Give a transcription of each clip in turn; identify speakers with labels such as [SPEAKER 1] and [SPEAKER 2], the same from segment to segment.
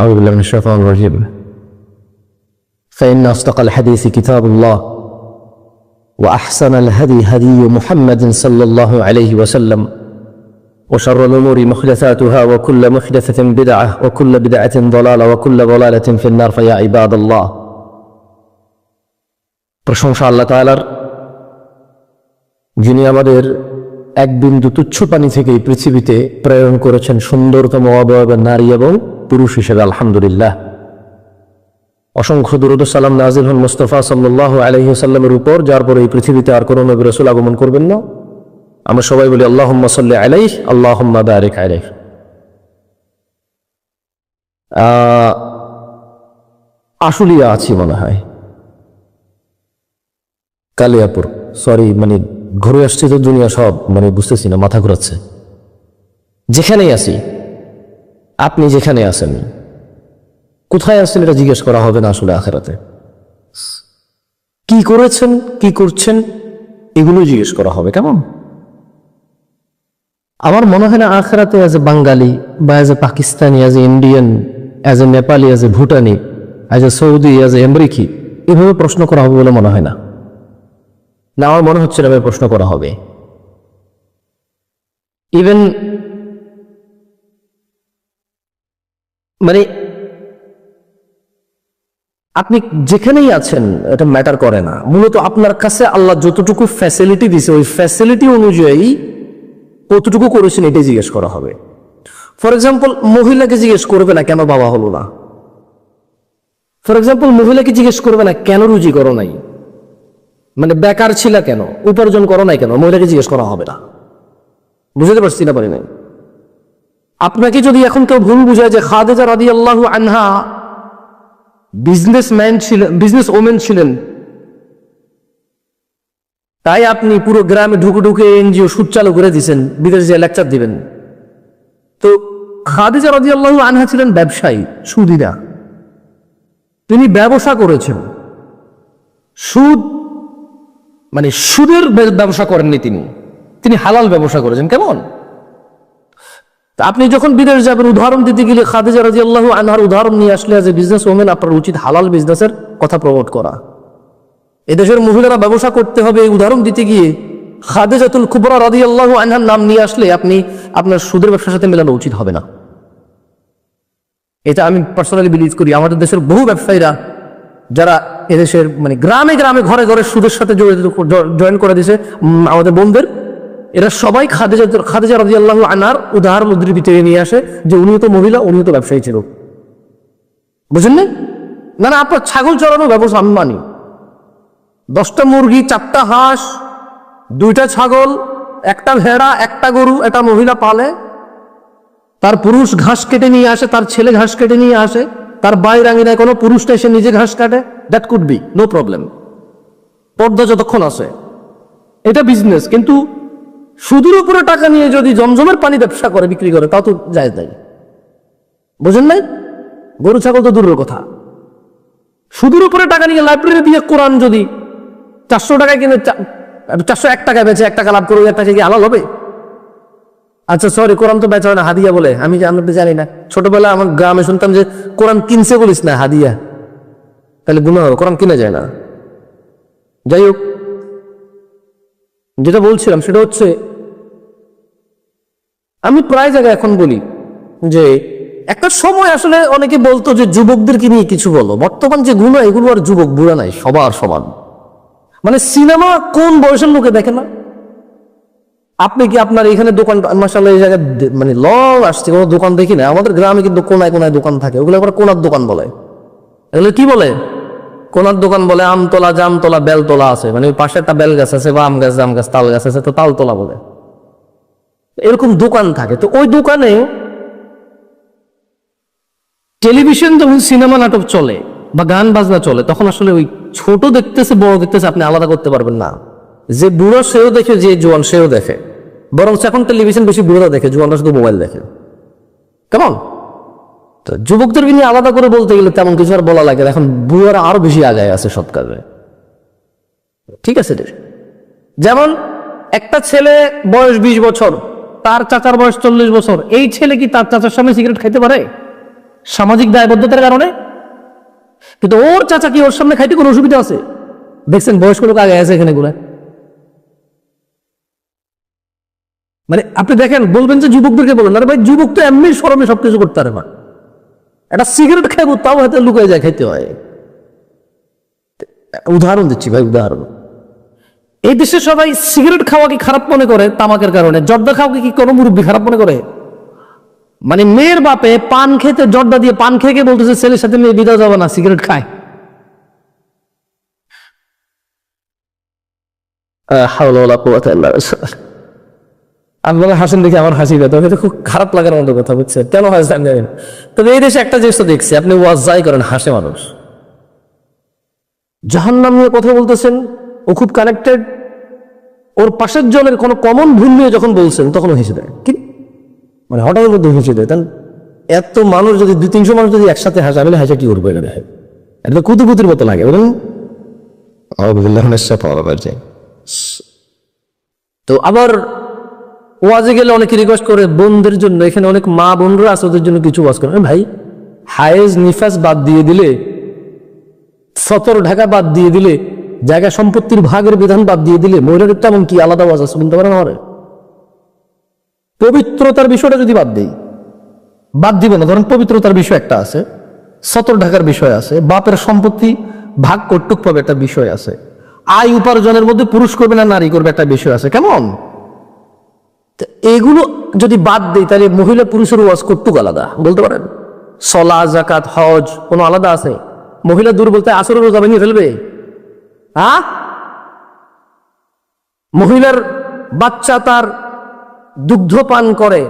[SPEAKER 1] أعوذ بالله من الشيطان الرجيم فإن أصدق الحديث كتاب الله وأحسن الهدي هدي محمد صلى الله عليه وسلم وشر الأمور محدثاتها وكل محدثة بدعة وكل بدعة ضلالة وكل ضلالة في النار فيا عباد الله প্রশংসা আল্লাহ তাআলার যিনি আমাদের এক বিন্দু তুচ্ছ পানি থেকে এই পৃথিবীতে প্রেরণ করেছেন সুন্দরতম অবয়বের নারী এবং পুরুষ হিসেবে আলহামদুলিল্লাহ। অসংখ্য দুরুদ সালাম নাজিল হন মুস্তফা সাল্লাহ আলহিহাল্লামের উপর, যার পরে এই পৃথিবীতে আর কোনো নবী রসুল আগমন করবেন না। আমরা সবাই বলি আল্লাহ সাল্লি আলাইহ আল্লাহ বারিক আলাইহ। আশুলিয়া আছি মনে হয়। কালিয়াপুর, সরি মানে ঘুরে আসছে তো দুনিয়া সব মানে বুঝতেছি না, মাথা ঘুরাচ্ছে। যেখানেই আছি আপনি যেখানে আছেন। কোথায় আছেন এটা জিজ্ঞেস করা হবে না আসলে আখেরাতে। কি করেছেন, কি করছেন, এগুলো জিজ্ঞেস করা হবে, কেমন? আমার মনে হয় না আখেরাতে অ্যাজ এ বাঙালি বা as a Pakistani as a Indian as a Nepali as a Bhutani as a Saudi as a আমেরিকি, এভাবে প্রশ্ন করা হবে বলে মনে হয় না। না, আমার মনে হচ্ছে না প্রশ্ন করা হবে। ইভেন মানে আপনি যেখানেই আছেন, এটা ম্যাটার করে না। মূলত আপনার কাছে আল্লাহ যতটুকু ফ্যাসিলিটি দিছে, ওই ফ্যাসিলিটি অনুযায়ী কতটুকু করেছেন এটাই জিজ্ঞেস করা হবে। ফর এক্সাম্পল মহিলাকে জিজ্ঞেস করবে না, কেন বাবা হলো না? ফর এক্সাম্পল মহিলাকে জিজ্ঞেস করবে না, কেন রুজি করো নাই? মানে বেকার ছিল কেন? উপার্জন করো নাই কেন? মহিলাকে জিজ্ঞেস করা হবে না। বুঝতে পারছি না পারি নাই? আপনাকে যদি এখন কেউ ভুল বুঝায় যে খাদেজা রাদি আল্লাহ আনহা বিজনেসম্যান ছিলেন বিজনেস ওমেন ছিলেন, তাই আপনি পুরো গ্রামে ঢুকে ঢুকে এনজিও সুদ চালু করে দিয়েছেন বিদেশে যে লেকচার দিবেন। তো খাদিজা রাজি আল্লাহ আনহা ছিলেন ব্যবসায়ী সুদিনা তিনি ব্যবসা করেছেন। সুদ মানে সুদের ব্যবসা করেননি তিনি। তিনি হালাল ব্যবসা করেছেন, কেমন? তা আপনি যখন বিদেশ যাবেন উদাহরণ দিতে গেলে খাদিজা রাজি আল্লাহ আনহার উদাহরণ নিয়ে আসলে এজ এ বিজনেস ওমেন আপনার উচিত হালাল বিজনেসের কথা প্রমোট করা। এদেশের মহিলারা ব্যবসা করতে হবে এই উদাহরণ দিতে গিয়ে খাদেজাতুল কুবরা রাদি আল্লাহ আনহার নাম নিয়ে আসলে আপনি আপনার সুদের ব্যবসার সাথে মেলানো উচিত হবে না। এটা আমি পার্সোনালি বিলিভ করি। আমাদের দেশের বহু ব্যবসায়ীরা যারা এদেশের মানে গ্রামে গ্রামে ঘরে ঘরে সুদের সাথে জড়িত জয়েন করে উম, আমাদের বোনদের এরা সবাই খাদেজা খাদেজা রাজি আল্লাহ আনার উদাহরণ উদ্ধৃতি ভিতরে নিয়ে আসে যে উনিও তো মহিলা, উনিও তো ব্যবসায়ী ছিল। বুঝেন না? না, আপনার ছাগল চড়ানো ব্যবসা আমি মানি। দশটা মুরগি, চারটা হাঁস, দুইটা ছাগল, একটা ভেড়া, একটা গরু, একটা মহিলা পালে, তার পুরুষ ঘাস কেটে নিয়ে আসে, তার ছেলে ঘাস কেটে নিয়ে আসে, তার বাইরে আঙিনায় কোনো পুরুষটা এসে নিজে ঘাস কাটে that could be no problem পর্দা যতক্ষণ আছে, এটা বিজনেস কিন্তু সুদের উপরে টাকা নিয়ে যদি জমজমের পানি ব্যবসা করে, বিক্রি করে, তাও তো যায় নাই। বুঝেন নাই? গরু, ছাগল তো দূরের কথা। সুদের উপরে টাকা নিয়ে লাইব্রেরি দিয়ে কোরআন যদি চারশো টাকায় কিনে চারশো এক টাকা বেচে এক টাকা লাভ করে, এক টাকা কি আলাল হবে? আচ্ছা সরি কোরআন তো বেচা হয় না, হাদিয়া বলে। আমি আমরা জানি না? ছোটবেলা আমার গ্রামে শুনতাম যে কোরআন কিনছে বলিস না, হাদিয়া। তাহলে গুণা হবে, কোরআন কিনা যায় না। যাই হোক, যেটা বলছিলাম সেটা হচ্ছে আমি প্রায় জায়গায় এখন বলি যে একটা সময় আসলে অনেকে বলতো যে যুবকদেরকে নিয়ে কিছু বলো। বর্তমান যে গুণা, এগুলো আর যুবক বুড়া নাই, সবার সমান। মানে সিনেমা কোন বয়সের লোকে দেখে না? আপনি কি আপনার এখানে দোকান মাসাল্লাহ এই জায়গায় মানে লং আসছে, কোনো দোকান দেখি না? আমাদের গ্রামে কিন্তু কোনায় কোনায় দোকান থাকে, ওগুলো আবার কোনার দোকান বলে। এগুলো কি বলে? কোনার দোকান বলে আমতলা, জামতলা, বেলতলা আছে মানে ওই পাশে একটা বেল গাছ আছে বা আম গাছ, জাম গাছ, তাল গাছ আছে, তো তালতলা বলে। এরকম দোকান থাকে। তো ওই দোকানে টেলিভিশন যখন সিনেমা নাটক চলে বা গান বাজনা চলে, তখন আসলে ওই ছোট দেখতেছে, বড় দেখতেছে, আপনি আলাদা করতে পারবেন না। যে বুড়ো সেও দেখে, যে জোয়ান সেও দেখে। বরং এখন টেলিভিশন বেশি বুড়োরা দেখে, জোয়ানরা শুধু মোবাইল দেখে। কেমন তো যুবকদেরকে নিয়ে আলাদা করে বলতে গেলে তেমন কিছু আর বলা লাগে। এখন বুড়োরা আরও বেশি আগায় আছে সব কাজে। ঠিক আছে। যেমন একটা ছেলে বয়স বিশ বছর তার চাচার বয়স চল্লিশ বছর। এই ছেলে কি তার চাচার সামনে সিগারেট খাইতে পারে? সামাজিক দায়বদ্ধতার কারণে? কিন্তু ওর চাচা কি ওর সামনে খাইতে কোনো অসুবিধা আছে? দেখছেন, বয়স্ক লোক আগে আছে এখানে গুলা মানে আপনি দেখেন, বলবেন যে যুবকদেরকে বলবেন আরে ভাই, যুবক তো এমনি সরমে সবকিছু করতে পারে না। একটা সিগারেট খাইবো, তাও হয়তো লুকায় যায়, খাইতে হয়। উদাহরণ দিচ্ছি ভাই, উদাহরণ। এই দেশে সবাই সিগারেট খাওয়াকে খারাপ মনে করে? তামাকের কারণে। জর্দা খাওয়াকে কি কোনো মুরব্বী খারাপ মনে করে? মানে মেয়ের বাপে পান খেতে জর্দা দিয়ে পান খেয়ে বলতেছে ছেলের সাথে মেয়ে বিদায় যাবে না সিগারেট খায়। আপনারা হাসেন দেখে আমার হাসি পেত এটা খুব খারাপ লাগার মতো কথা বুঝছেন? কেন হাসেন জানেন তবে এই দেশে একটা জিনিস তো দেখছি আপনি ওয়াজ যাই করেন হাসে মানুষ। জাহান্নাম নিয়ে কথা বলতেছেন ও খুব কানেক্টেড ওর পাশের জনের কোনো কমন ভুল নিয়ে যখন বলছেন তখন ও হেসে দেয়। কি? মানে হঠাৎ মধ্যে হেসে দেয়। তাহলে এত মানুষ যদি দুই তিনশো মানুষ যদি একসাথে হাসে আমি হাসে কি করব এটা দেখে এটা তো কুতুকুতির মতো লাগে বলুন। তো আবার ওয়াজে গেলে অনেকে রিকোয়েস্ট করে বোনদের জন্য এখানে অনেক মা বোনরা আছে ওদের জন্য কিছু ওয়াজ করে ভাই হায়েজ নিফাস বাদ দিয়ে দিলে সতর ঢাকা বাদ দিয়ে দিলে জায়গা সম্পত্তির ভাগের বিধান বাদ দিয়ে দিলে মহিলাদের তেমন কি আলাদা ওয়াজ আছে বলতে পারেন আমার? পবিত্রতার বিষয়টা যদি বাদ দেই, বাদ দিব না। ধরেন পবিত্রতার বিষয় একটা আছে, সতর ঢাকার বিষয় আছে, বাপের সম্পত্তি ভাগ কর্তুক পাবে একটা বিষয় আছে, আয় উপার্জনের মধ্যে পুরুষ করবে না নারী করবে একটা বিষয় আছে, কেমন? তো এগুলো যদি বাদ দিই, তাহলে মহিলা পুরুষের ওয়াজ কর্তুক আলাদা, বলতে পারেন? সলা, জাকাত, হজ কোনো আলাদা আছে? মহিলা দূর বলতে আসরের রোজা ভেঙে ফেলবে? হ্যাঁ? মহিলার বাচ্চা তার দুগ্ধ পান করে।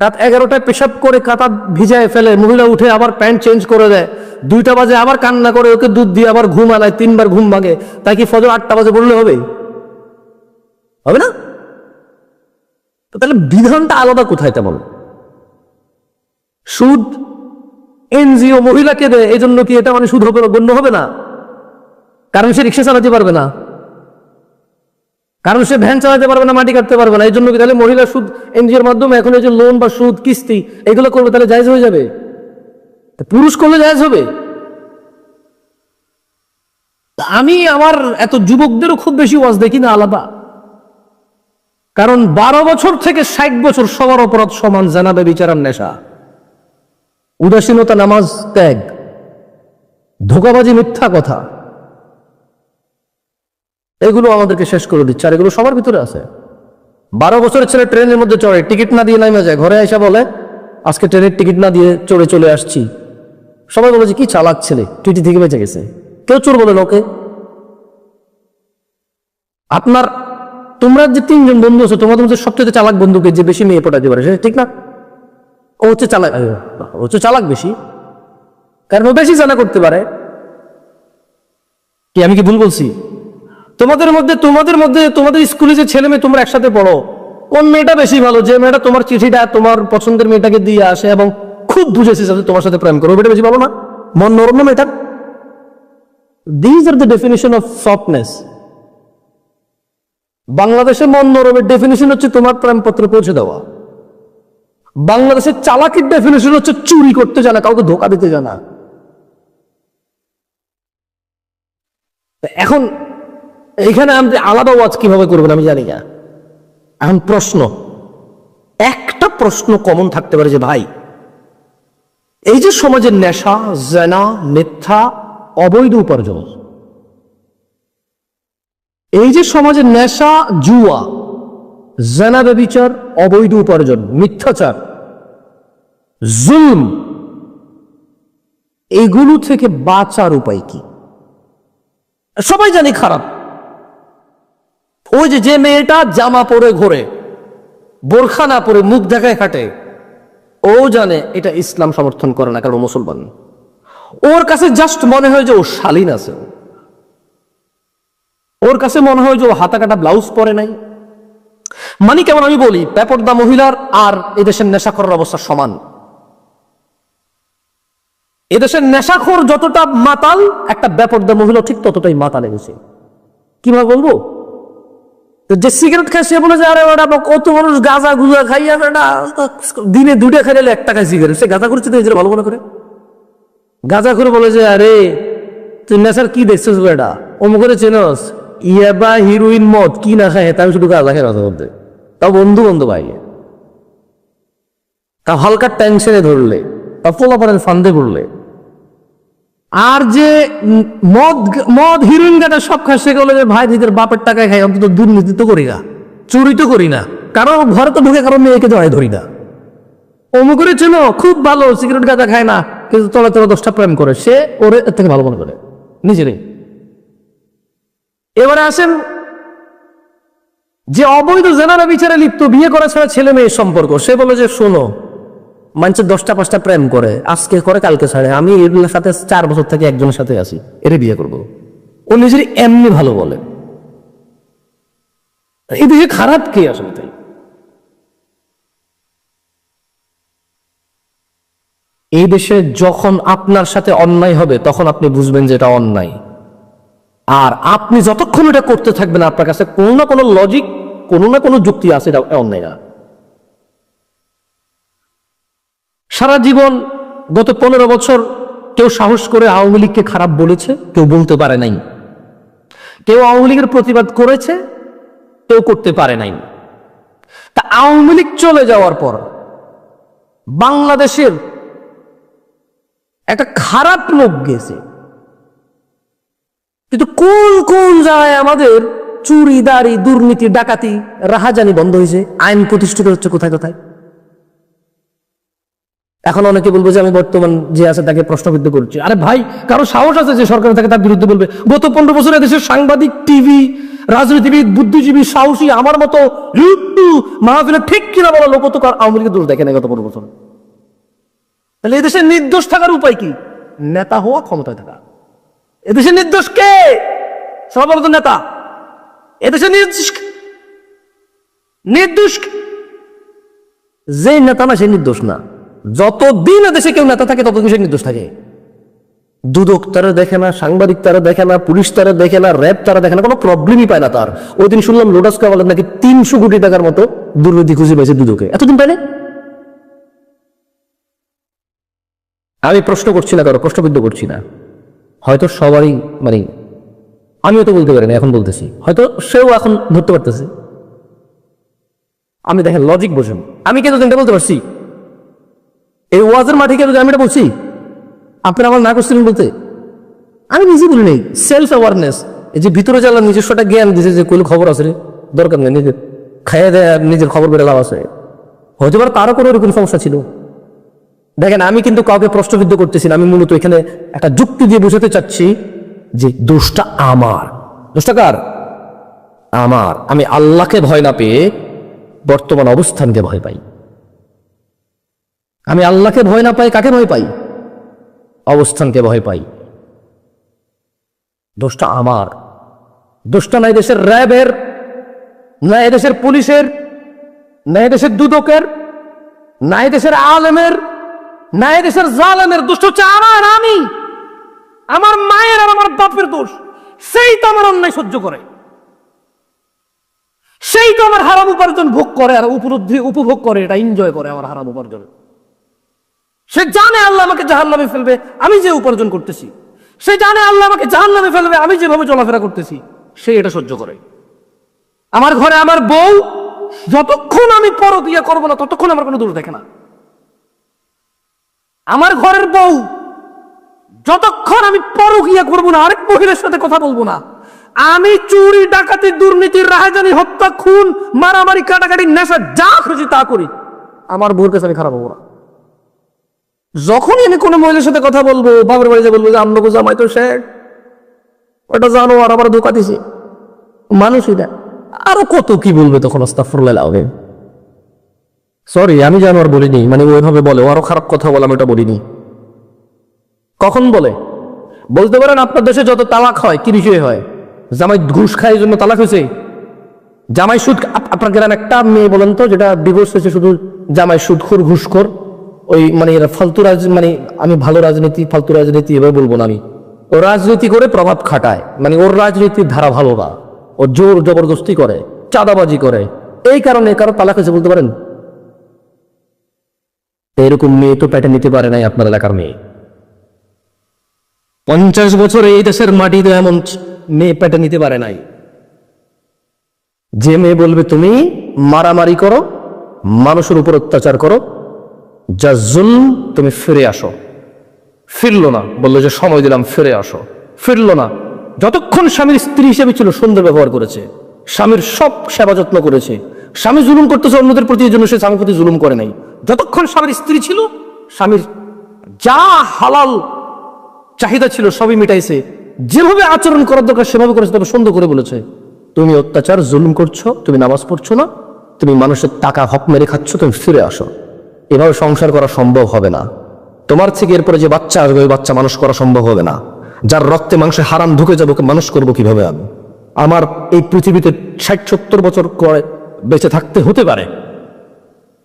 [SPEAKER 1] রাত এগারোটায় পেশাব করে কাতা ভিজায় ফেলে। মহিলা উঠে আবার প্যান্ট চেঞ্জ করে দেয়। দুইটা বাজে আবার কান্না করে, ওকে দুধ দিয়ে আবার ঘুম আনায়, তিনবার ঘুম ভাঙে। তাই কি ফজর আটটা বাজে বললে হবে? হবে না? তাহলে বিধানটা আলাদা কোথায় তেমন সুদ এনজিও মহিলাকে দেয় এই জন্য কি এটা মানে সুদ হবে গণ্য হবে না? কারণ সে রিক্সা চালাতে পারবে না। কারণ সে ভ্যান চালাতে পারবে না, মাটি কাটতে পারবে না। এই জন্য কি তাহলে মহিলা সুদ, এনজিওর মাধ্যমে এখন এই যে লোন বা সুদ, কিস্তি, এগুলো করবে, তাহলে জায়জ হয়ে যাবে? পুরুষ করলে জায়জ হবে? আমি আমার এত যুবকদেরও খুব বেশি ওয়াজ দেখি না আলাদা। কারণ বারো বছর থেকে ষাট বছর সবার অপরাধ সমান, জানাবে বিচারার নেশা। উদাসীনতা, নামাজ, ত্যাগ। ধোকাবাজি, মিথ্যা কথা। এগুলো আমাদেরকে শেষ করে দিচ্ছে, আর এগুলো সবার ভিতরে আছে। বারো বছরের ছেলে ট্রেনের মধ্যে চড়ে, টিকিট না দিয়ে নামে যায়, ঘরে এসে বলে, আজকে ট্রেনের টিকিট না দিয়ে চড়ে চলে আসছি। সবাই বলে যে, কি চালাক ছেলে, টিটি থেকে বেঁচে গেছে। কেউ চোর বলে লোকে। আপনার, তোমরা যে তিনজন বন্ধু আছো, তোমাদের মধ্যে সবচেয়ে চালাক বন্ধুকে যে বেশি মেয়ে পটাতে পারে, সেটা ঠিক না? ও হচ্ছে চালাক ও হচ্ছে চালাক বেশি। কারণ ও বেশি জানা করতে পারে। কি, আমি কি ভুল বলছি? তোমাদের মধ্যে তোমাদের মধ্যে, তোমাদের স্কুলে যে ছেলে মেয়ে তোমরা একসাথে পড়ো কোন মেয়েটা বেশি ভালো, যে মেয়েটা তোমার চিঠিটা, তোমার পছন্দের মেয়েটাকে দিয়ে আসে এবং খুব বুঝেছে যাতে তোমার সাথে প্রেম করো ওটা বেশি ভালো না? মন নরম না মেয়েটার? These are the definition of softness বাংলাদেশে মন নরমের ডেফিনেশন হচ্ছে তোমার প্রেমপত্র পৌঁছে দেওয়া। বাংলাদেশের চালাকির ডেফিনেশন হচ্ছে চুরি করতে জানা, কাউকে ধোকা দিতে জানা। এখন এখানে আমি আলাদা ওয়াজ কীভাবে করবেন আমি জানি না। এখন প্রশ্ন। একটা প্রশ্ন কমন থাকতে পারে যে, ভাই, এই যে সমাজের নেশা, জেনা, মিথ্যা, অবৈধ উপার্জন, এই যে সমাজের নেশা, জুয়া, জেনা ব্যবিচার, অবৈধ উপার্জন, মিথ্যাচার, জুলম, এগুলো থেকে বাঁচার উপায় কি? সবাই জানি খারাপ। ওই যে যে মেয়েটা জামা পরে ঘোরে বোরখা না পরে মুখ দেখায় হাঁটে ও জানে এটা ইসলাম সমর্থন করে না, কারণ মুসলমান। ওর কাছে জাস্ট মনে হয় যে ও শালীন আছে ওর কাছে মনে হয় যে ও হাতা কাটা ব্লাউজ পরে নাই। মানে কেমন আমি বলি ব্যাপরদা মহিলার আর এদেশের নেশাখরের অবস্থা সমান। এদেশের নেশাখোর যতটা মাতাল, একটা ব্যাপরদা মহিলা ঠিক ততটাই মাতাল এনেছে কীভাবে বলব? তো যে সিগারেট খায় সে বলে যে, আরে ওটা কত মানুষ গাঁজা গুজা খাইয়া বেটা দিনে দুটা খাইলে এক টাকায় সিগারেট। সে গাঁজা করছে তো ভালো মনে করে। গাঁজা করে বলে যে, আরে, তুই নেশার কি দেখছিস বেটা? অমুক করে চেনস, ইয়াবা হিরোইন মদ কি না খায় তাই শুধু গাঁজা খাই কথা বলতে তাও বন্ধু বন্ধু ভাই। তা হালকা টেনশনে ধরলে তা পোলাপানের ফান্দে পড়লে আর যে মদ মদ, হিরোইন গাটা সব খায়, সে যে, ভাই নিজের বাপের টাকায় খাই অন্তত দুর্নীতি তো করি না। চুরি তো করি না। কারণ ঘরে তো ঢুকে কারও মেয়েকে জড়াই ধরি না। অমুকের ছিল খুব ভালো সিগারেট গাঁজা খায় না, কিন্তু তলে তলে দশটা প্রেম করে। সে ওরে এর থেকে ভালো মনে করে। নিজেরই। এবারে আসেন, যে অবৈধ জেনারা বিচারে লিপ্ত, বিয়ে করা ছাড়া ছেলে মেয়ের সম্পর্ক, সে বলে যে, শোনো মানুষের দশটা পাঁচটা প্রেম করে, আজকে করে, কালকে ছাড়ে। আমি এর সাথে চার বছর থেকে একজনের সাথে আছি। এর বিয়ে করব। ও নিজের এমনি ভালো বলে। এই দেশে খারাপ কে আসলে তাই? এই দেশে যখন আপনার সাথে অন্যায় হবে, তখন আপনি বুঝবেন যে এটা অন্যায়। আর আপনি যতক্ষণ এটা করতে থাকবেন, আপনার কাছে কোনো না কোনো লজিক কোনো না কোনো যুক্তি আছে, এটা অন্যায় না। সারা জীবন গত পনেরো বছর কেউ সাহস করে আওয়ামী লীগকে খারাপ বলেছে, কেউ বলতে পারে নাই। কেউ আওয়ামী লীগের প্রতিবাদ করেছে, কেউ করতে পারে নাই। তা আওয়ামী লীগ চলে যাওয়ার পর বাংলাদেশের একটা খারাপ লোক গেছে। কিন্তু কোন কোন জায়গায় আমাদের চুরি, দাড়ি, দুর্নীতি, ডাকাতি, রাহাজানি বন্ধ হয়েছে? আইন প্রতিষ্ঠিত হচ্ছে কোথায় কোথায়? এখন অনেকে বলব যে আমি বর্তমান যে আছে তাকে প্রশ্নবিদ্ধ করছি। আরে ভাই, কারও সাহস আছে যে সরকার তাকে তার বিরুদ্ধে বলবে? গত পনেরো বছরে দেশের সাংবাদিক, টিভি, রাজনীতিবিদ, বুদ্ধিজীবী, সাহসী, আমার মতো মাহফিলে ঠিক কিনা বলা, লোক তো আওয়ামী লীগের দোষ দেখে না গত পনেরো বছর। তাহলে এদেশে নির্দোষ থাকার উপায় কি? নেতা হওয়া ক্ষমতায় থাকা। এদেশে নির্দোষ কে? সবাই বলতো নেতা এদেশে নির্দোষ নির্দোষ? যে নেতা না সে নির্দোষ না। যতদিন দেশে কেউ নেতা থাকে, ততদিন সে নির্দোষ থাকে। দুদক তারা দেখে না, সাংবাদিক তারা দেখে না, পুলিশ তারা দেখে না, র্যাব তারা দেখে না, কোনো প্রবলেমই পায় না তার। ওই দিন শুনলাম লোটাস কাওয়ালের নাকি তিনশো কোটি টাকার মতো দুর্নীতি খুঁজে পেয়েছে দুদকে। এতদিন না আমি প্রশ্ন করছি না কারও, প্রশ্নবিদ্ধ করছি না। হয়তো সবারই মানে আমিও তো বলতে পারি না এখন বলতেছি। হয়তো সেও এখন ধরতে পারতেছে। আমি দেখেন লজিক বোঝেন। আমি কিন্তু বলতে পারছি? এই ওয়াজের মাঠে কেন আমি এটা বলছি? আপনারা আমার না করছিলেন বলতে? আমি নিজে বলি নেই। সেলফ অ্যাওয়ারনেস এই যে ভিতরে জ্বালা নিজস্ব একটা জ্ঞান দিছে যে কোনো খবর আছে দরকার নেই নিজের। খাইয়ে দেয় আর নিজের খবর বেড়ে লাভ আছে। হতে পারে তারও কোনো এরকম সমস্যা ছিল। দেখেন, আমি কিন্তু কাউকে প্রশ্নবিদ্ধ করতেছি আমি মূলত এখানে একটা যুক্তি দিয়ে বোঝাতে চাচ্ছি যে দোষটা আমার। দোষটা কার? আমার। আমি আল্লাহকে ভয় না পেয়ে বর্তমান অবস্থানকে ভয় পাই। আমি আল্লাহকে ভয় না পাই, কাকে ভয় পাই? অবস্থানকে ভয় পাই। দোষটা আমার। দোষটা নাই দেশের র্যাবের, না দেশের পুলিশের, না দেশের দুদকের, না দেশের আলেমের, না দেশের জালেমের দোষ হচ্ছে আমার, আমি। আমার মায়ের আর আমার বাপের দোষ। সেই তো আমার অন্যায় সহ্য করে। সেই তো আমার হারাম উপার্জন ভোগ করে আর উপলব্ধি, উপভোগ করে, এটা এনজয় করে আমার হারাম উপার্জন। সে জানে আল্লাহ আমাকে জাহান নামে ফেলবে, আমি যে উপার্জন করতেছি। সে জানে আল্লাহ আমাকে জাহান নামে ফেলবে, আমি যেভাবে চলাফেরা করতেছি, সে এটা সহ্য করে। আমার ঘরে আমার বউ, যতক্ষণ আমি পরকিয়া করব না, ততক্ষণ আমার কোনো দূর দেখে না। আমার ঘরের বউ, যতক্ষণ আমি পরকিয়া করব না, আরেক মহিলার সাথে কথা বলব না। আমি চুরি, ডাকাতি, দুর্নীতি, রাহাজানি, হত্যা, খুন, মারামারি, কাটাকাটি, নেশা, যা খুশি তা করি। আমার বউর কাছে আমি খারাপ হব না। যখনই আমি কোনো মহিলার সাথে কথা বলব বাবার বাড়িতে বলব যে আমনগো জামাই তো শেখ ওটা জানো, আর আবার ধোকা দিছে। মানুষই না আরও কত কি বলবে তখন আস্তাফরুল্লাহ সরি আমি জানো আর বলিনি মানে ওইভাবে বলে আরও খারাপ কথা বলে, আমি ওটা বলিনি। কখন বলে? বলতে পারেন আপনার দেশে যত তালাক হয় কি বিষয়ে হয়, জামাই ঘুষ খায় জন্য তালাক হয়েছে। জামাই সুদ আপনার গ্রাম একটা মেয়ে বলেন তো, যেটা ডিভোর্স হয়েছে শুধু জামাই সুদখোর ঘুষখোর ওই মানে ফালতু রাজ মানে আমি ভালো রাজনীতি, ফালতু রাজনীতি এভাবে বলব না আমি। ও রাজনীতি করে প্রভাব খাটায়। মানে ওর রাজনীতির ধারা ভালো না। ও জোর জবরদস্তি করে, চাঁদাবাজি করে। এই কারণে কারও তালাক হয়েছে বলতে পারেন? এরকম মেয়ে তো পেটে নিতে পারে নাই আপনার এলাকার মেয়ে। পঞ্চাশ বছর এই দেশের মাটিতে এমন মেয়ে পেটে নিতে পারে নাই। যে মেয়ে বলবে, তুমি মারামারি করো, মানুষের উপর অত্যাচার করো যা জুলম, তুমি ফিরে আসো। ফিরলো না, বলল যে সময় দিলাম, ফিরে আসো। ফিরলো না। যতক্ষণ স্বামীর স্ত্রী হিসেবে ছিল সুন্দর ব্যবহার করেছে, স্বামীর সব সেবা যত্ন করেছে, স্বামী জুলুম করতেছে অন্যদের প্রতি জন্য সে স্বামীর প্রতি জুলুম করে নাই। যতক্ষণ স্বামীর স্ত্রী ছিল, স্বামীর যা হালাল চাহিদা ছিল, সবই মিটাইছে। যেভাবে আচরণ করার দরকার, সেভাবে করেছে, তবে সুন্দর করে বলেছে, তুমি অত্যাচার, জুলুম করছ, তুমি নামাজ পড়ছো না, তুমি মানুষের টাকা হক মেরে খাচ্ছ, তুমি ফিরে আসো। এভাবে সংসার করা সম্ভব হবে না। তোমার থেকে এরপরে যে বাচ্চা আসবে, ওই বাচ্চা মানুষ করা সম্ভব হবে না। যার রক্তে মাংসে হারাম ঢুকে যাব মানুষ করব কীভাবে আমি? আমার এই পৃথিবীতে ষাট সত্তর বছর করে বেঁচে থাকতে হতে পারে।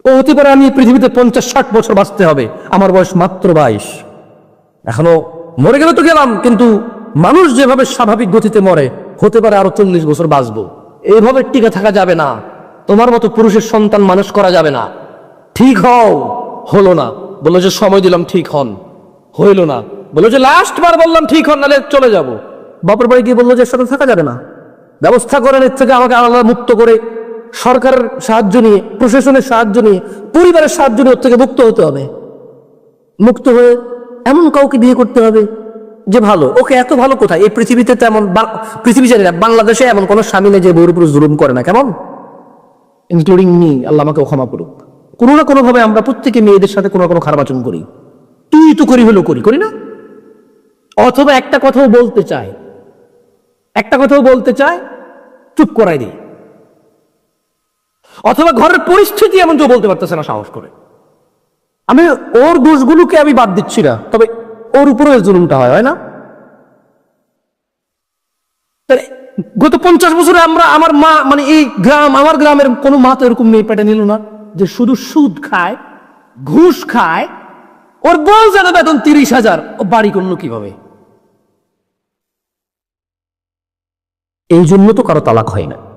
[SPEAKER 1] ও হতে পারে আমি পৃথিবীতে পঞ্চাশ ষাট বছর বাঁচতে হবে। আমার বয়স মাত্র বাইশ। এখনও মরে গেলে তো গেলাম, কিন্তু মানুষ যেভাবে স্বাভাবিক গতিতে মরে, হতে পারে আরও চল্লিশ বছর বাঁচবো। এইভাবে টিকে থাকা যাবে না। তোমার মতো পুরুষের সন্তান মানুষ করা যাবে না। ঠিক হও। হলো না। বলল যে সময় দিলাম, ঠিক হন। হইল না। বলল যে লাস্ট বার বললাম, ঠিক হন, নাহলে চলে যাব। বাপের বাড়ি গিয়ে বলল যে সাথে থাকা যাবে না। ব্যবস্থা করেন এর থেকে আমাকে আলাদা মুক্ত করে সরকারের সাহায্য নিয়ে, প্রশাসনের সাহায্য নিয়ে, পরিবারের সাহায্য নিয়ে ওর থেকে মুক্ত হতে হবে। মুক্ত হয়ে এমন কাউকে বিয়ে করতে হবে যে ভালো। ওকে এত ভালো কোথায়? এই পৃথিবীতে তেমন পৃথিবী জানি না, বাংলাদেশে এমন কোনো স্বামী নেই যে বউর উপর জুলুম করে না। কেমন? ইনক্লুডিং মি আল্লাহ আমাকে ক্ষমা করুক। কোনো না কোনো ভাবে আমরা প্রত্যেকে মেয়েদের সাথে কোনো কোনো খারাপ আচরণ করি। তুই তো করি হলো করি করি না? অথবা একটা কথাও বলতে চায়। একটা কথাও বলতে চায়, চুপ করাই দিই অথবা ঘরের পরিস্থিতি এমন কেউ বলতে পারতেছে না, সাহস করে। আমি ওর দোষগুলোকে আমি বাদ দিচ্ছি না, তবে ওর উপরে জুলুমটা হয় হয় না? গত পঞ্চাশ বছরে আমরা, আমার মা মানে এই গ্রাম, আমার গ্রামের কোনো মা তো এরকম মেয়ে পেটে নিল না। যে শুধু সুদ খায়, ঘুষ খায়, ওর বউ যেন বেতন তিরিশ হাজার, ও বাড়ি করল কীভাবে? এই জন্য তো কারও তালাক হয় না।